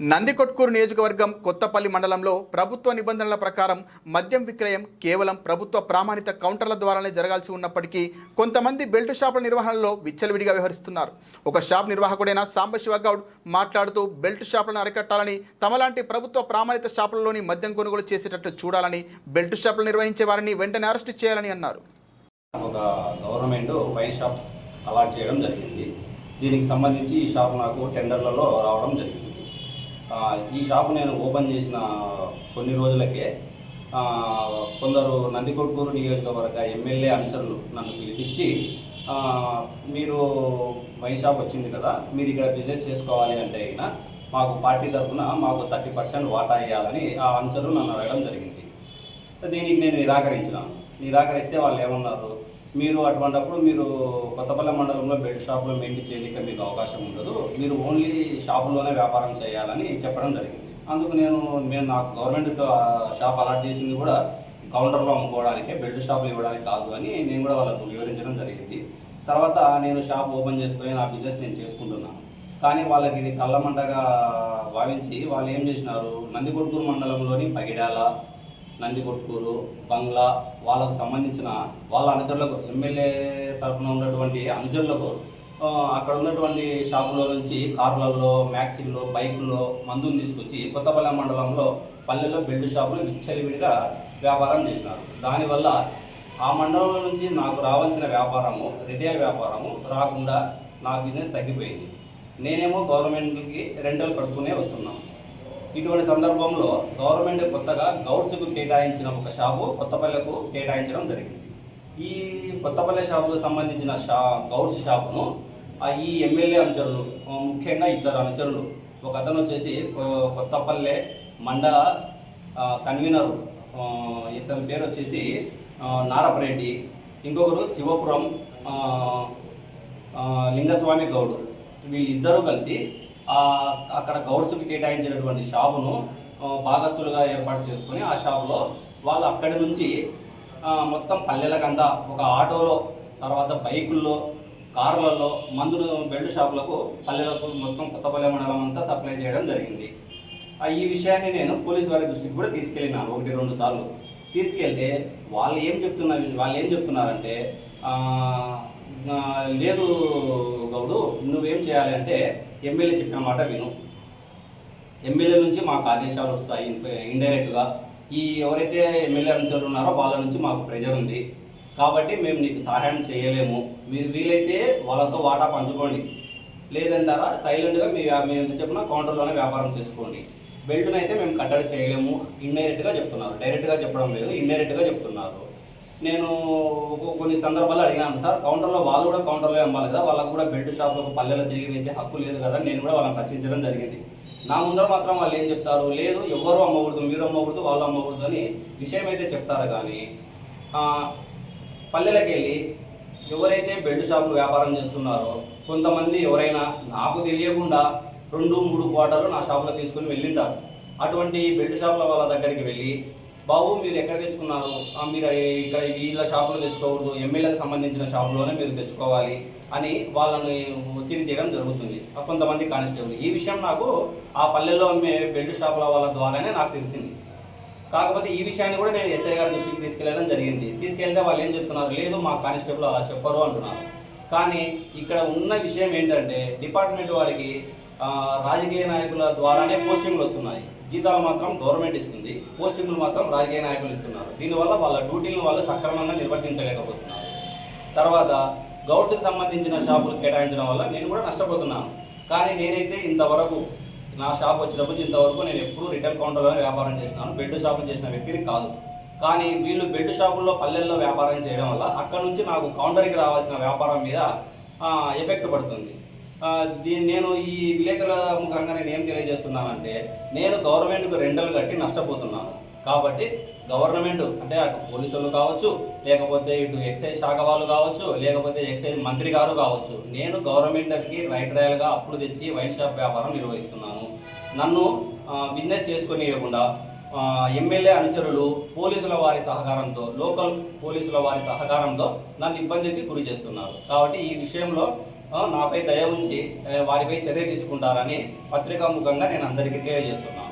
నందికొట్కూరు నియోజకవర్గం కొత్తపల్లి మండలంలో ప్రభుత్వ నిబంధనల ప్రకారం మద్యం విక్రయం కేవలం ప్రభుత్వ ప్రామాణిత కౌంటర్ల ద్వారానే జరగాల్సి ఉన్నప్పటికీ కొంతమంది బెల్ట్ షాపుల నిర్వహణలో విచ్చలవిడిగా వ్యవహరిస్తున్నారు. ఒక షాప్ నిర్వాహకుడైన సాంబశివ గౌడ్ మాట్లాడుతూ బెల్ట్ షాపులను అరికట్టాలని తమలాంటి ప్రభుత్వ ప్రామాణిత షాపులలోని మద్యం కొనుగోలు చేసేటట్లు చూడాలని బెల్ట్ షాపులు నిర్వహించే వారిని వెంటనే అరెస్టు చేయాలని అన్నారు. ఒక గవర్నమెంట్ వైన్ షాప్ అలాట్ చేయడం జరిగింది. దీనికి సంబంధించి ఈ షాప్ నాకు టెండర్లలో రావడం జరిగింది. ఈ షాప్ నేను ఓపెన్ చేసిన కొన్ని రోజులకే కొందరు నందికొట్కూరు నియోజకవర్గ ఎమ్మెల్యే అనుచరులు నన్ను పిలిపించి మీరు వైన్ షాప్ వచ్చింది కదా మీరు ఇక్కడ బిజినెస్ చేసుకోవాలి అంటే అయినా మాకు పార్టీ తరఫున మాకు థర్టీ పర్సెంట్ వాటా ఇవ్వాలని ఆ అనుచరులు నన్ను అడగడం జరిగింది. దీనికి నేను నిరాకరించినాను. నిరాకరిస్తే వాళ్ళు ఏమన్నారు? మీరు అటువంటప్పుడు మీరు కొత్తపల్లి మండలంలో బెడ్ షాపులో మెయింటైన్ చేయడానికి మీకు అవకాశం ఉండదు. మీరు ఓన్లీ షాపులోనే వ్యాపారం చేయాలని చెప్పడం జరిగింది. అందుకు నేను నేను నాకు గవర్నమెంట్ షాప్ అలాట్ చేసింది కూడా కౌంటర్లో అమ్ముకోవడానికి బెడ్ షాపులు ఇవ్వడానికి కాదు అని నేను కూడా వాళ్ళకు వివరించడం జరిగింది. తర్వాత నేను షాప్ ఓపెన్ చేసుకొని నా బిజినెస్ నేను చేసుకుంటున్నాను కానీ వాళ్ళకి ఇది కళ్ళమంటగా భావించి వాళ్ళు ఏం చేసినారు? నందికొట్కూరు మండలంలోని పగిడాల నందికొట్కూరు బంగ్లా వాళ్ళకు సంబంధించిన వాళ్ళ అనుచరులకు ఎమ్మెల్యే తరఫున ఉన్నటువంటి అనుచరులకు అక్కడ ఉన్నటువంటి షాపులో నుంచి కార్లలో మ్యాక్సీల్లో బైకుల్లో మందులు తీసుకొచ్చి కొత్తపల్లె మండలంలో పల్లెల్లో బెల్ట్ షాపులు విచ్చలివిడిగా వ్యాపారం చేసినారు. దానివల్ల ఆ మండలంలో నుంచి నాకు రావాల్సిన వ్యాపారము రిటైల్ వ్యాపారము రాకుండా నా బిజినెస్ తగ్గిపోయింది. నేనేమో గవర్నమెంట్కి రెంటల్ కడుతూనే వస్తున్నాను ఇటువంటి సందర్భంలో గవర్నమెంట్ కొత్తగా గౌడ్స్కు కేటాయించిన ఒక షాపు కొత్తపల్లెకు కేటాయించడం జరిగింది. ఈ కొత్తపల్లె షాపుకు సంబంధించిన షా గౌడ్స్ షాపును ఈ ఎమ్మెల్యే అనుచరులు ముఖ్యంగా ఇద్దరు అనుచరులు ఒక అతను వచ్చేసి కొత్తపల్లె మండల కన్వీనరు ఇతని పేరు వచ్చేసి నారపరెడ్డి ఇంకొకరు శివపురం లింగస్వామి గౌడు. వీళ్ళిద్దరూ కలిసి అక్కడ గౌడ్స్కి కేటాయించినటువంటి షాపును ఆ, భాగస్తులుగా ఏర్పాటు చేసుకుని ఆ షాపులో వాళ్ళు అక్కడి నుంచి మొత్తం పల్లెలకంతా ఒక ఆటోలో తర్వాత బైకుల్లో కార్లలో మందులు బెల్ట్ షాపులకు పల్లెలకు మొత్తం కొత్తపల్లె మండలం అంతా సప్లై చేయడం జరిగింది. ఈ విషయాన్ని నేను పోలీస్ వారి దృష్టికి కూడా తీసుకెళ్ళినాను ఒకటి రెండు సార్లు. తీసుకెళ్తే వాళ్ళు ఏం చెప్తున్నారు వాళ్ళు ఏం చెప్తున్నారంటే లేదు గౌడు నువ్వేం చేయాలి అంటే ఎమ్మెల్యే చెప్పిన మాట విను. ఎమ్మెల్యే నుంచి మాకు ఆదేశాలు వస్తాయి ఇండైరెక్ట్గా. ఈ ఎవరైతే ఎమ్మెల్యే అనుచరులు ఉన్నారో వాళ్ళ నుంచి మాకు ప్రెజర్ ఉంది. కాబట్టి మేము నీకు సహాయం చేయలేము. మీరు వీలైతే వాళ్ళతో వాటా పంచుకోండి. లేదంటారా సైలెంట్గా మీ మీ ఎంత చెప్పినా కౌంటర్లోనే వ్యాపారం చేసుకోండి. బెల్ట్నైతే అయితే మేము కట్టడి చేయలేము. ఇండైరెక్ట్గా చెప్తున్నారు. డైరెక్ట్గా చెప్పడం లేదు ఇండైరెక్ట్గా చెప్తున్నారు. నేను కొన్ని సందర్భాలు అడిగాను సార్ కౌంటర్లో వాళ్ళు కూడా కౌంటర్లో అమ్మాలి కదా వాళ్ళకు కూడా బెల్ట్ షాప్లకు పల్లెలో తిరిగి వేసే హక్కు లేదు కదా నేను కూడా వాళ్ళని రక్షించడం జరిగింది. నా ముందర మాత్రం వాళ్ళు ఏం చెప్తారు? లేదు ఎవరు అమ్మకూడదు మీరు అమ్మకూడదు వాళ్ళు అమ్మకూడదు అని విషయం అయితే చెప్తారు కానీ పల్లెలకు వెళ్ళి ఎవరైతే బెల్ట్ షాపులు వ్యాపారం చేస్తున్నారో కొంతమంది ఎవరైనా నాకు తెలియకుండా రెండు మూడు క్వార్టర్లు నా షాపులో తీసుకుని వెళ్ళింటారు. అటువంటి బెల్ట్ షాపుల వాళ్ళ దగ్గరికి వెళ్ళి బాబు మీరు ఎక్కడ తెచ్చుకున్నారు? మీరు ఇక్కడ వీళ్ళ షాపులో తెచ్చుకోకూడదు ఎమ్మెల్యేకి సంబంధించిన షాపులోనే మీరు తెచ్చుకోవాలి అని వాళ్ళని ఒత్తిడి చేయడం జరుగుతుంది. కొంతమంది కానిస్టేబుల్ ఈ విషయం నాకు ఆ పల్లెల్లో అమ్మే బెల్ట్ షాపుల వాళ్ళ ద్వారానే నాకు తెలిసింది. కాకపోతే ఈ విషయాన్ని కూడా నేను ఎస్ఐ గారి దృష్టికి తీసుకెళ్ళడం జరిగింది. తీసుకెళ్తే వాళ్ళు ఏం చెప్తున్నారు? లేదు మా కానిస్టేబుల్ అలా చెప్పరు అంటున్నారు. కానీ ఇక్కడ ఉన్న విషయం ఏంటంటే డిపార్ట్మెంట్ వారికి రాజకీయ నాయకుల ద్వారానే పోస్టింగ్లు వస్తున్నాయి. జీతాలు మాత్రం గవర్నమెంట్ ఇస్తుంది. పోస్టింగ్లు మాత్రం రాజకీయ నాయకులు ఇస్తున్నారు. దీనివల్ల వాళ్ళ డ్యూటీలను వాళ్ళు సక్రమంగా నిర్వర్తించలేకపోతున్నారు. తర్వాత గౌడ్స్కి సంబంధించిన షాపులు కేటాయించడం వల్ల నేను కూడా నష్టపోతున్నాను. కానీ నేనైతే ఇంతవరకు నా షాప్ వచ్చినప్పుడు ఇంతవరకు నేను ఎప్పుడూ రిటైల్ కౌంటర్లోనే వ్యాపారం చేసినాను బెడ్ షాపులు చేసిన వ్యక్తిని కాదు. కానీ వీళ్ళు బెడ్ షాపుల్లో పల్లెల్లో వ్యాపారం చేయడం వల్ల అక్కడ నుంచి నాకు కౌంటర్కి రావాల్సిన వ్యాపారం మీద ఎఫెక్ట్ పడుతుంది. దీన్ని నేను ఈ విలేకరుల ముఖంగా నేను ఏం తెలియజేస్తున్నానంటే నేను గవర్నమెంట్కు రెండలు కట్టి నష్టపోతున్నాను. కాబట్టి గవర్నమెంట్ అంటే అటు పోలీసులు కావచ్చు లేకపోతే ఇటు ఎక్సైజ్ శాఖ వాళ్ళు కావచ్చు లేకపోతే ఎక్సైజ్ మంత్రి గారు కావచ్చు నేను గవర్నమెంట్కి రైట్ రాయల్గా అప్పుడు తెచ్చి వైన్ షాప్ వ్యాపారం నిర్వహిస్తున్నాను. నన్ను బిజినెస్ చేసుకుని ఇవ్వకుండా ఎమ్మెల్యే అనుచరులు పోలీసుల వారి సహకారంతో లోకల్ పోలీసుల వారి సహకారంతో నన్ను ఇబ్బందికి గురి చేస్తున్నారు. కాబట్టి ఈ విషయంలో నాపై దయ ఉంచి వారిపై చర్య తీసుకుంటారని పత్రికాముఖంగా నేను అందరికీ తెలియజేస్తున్నాను.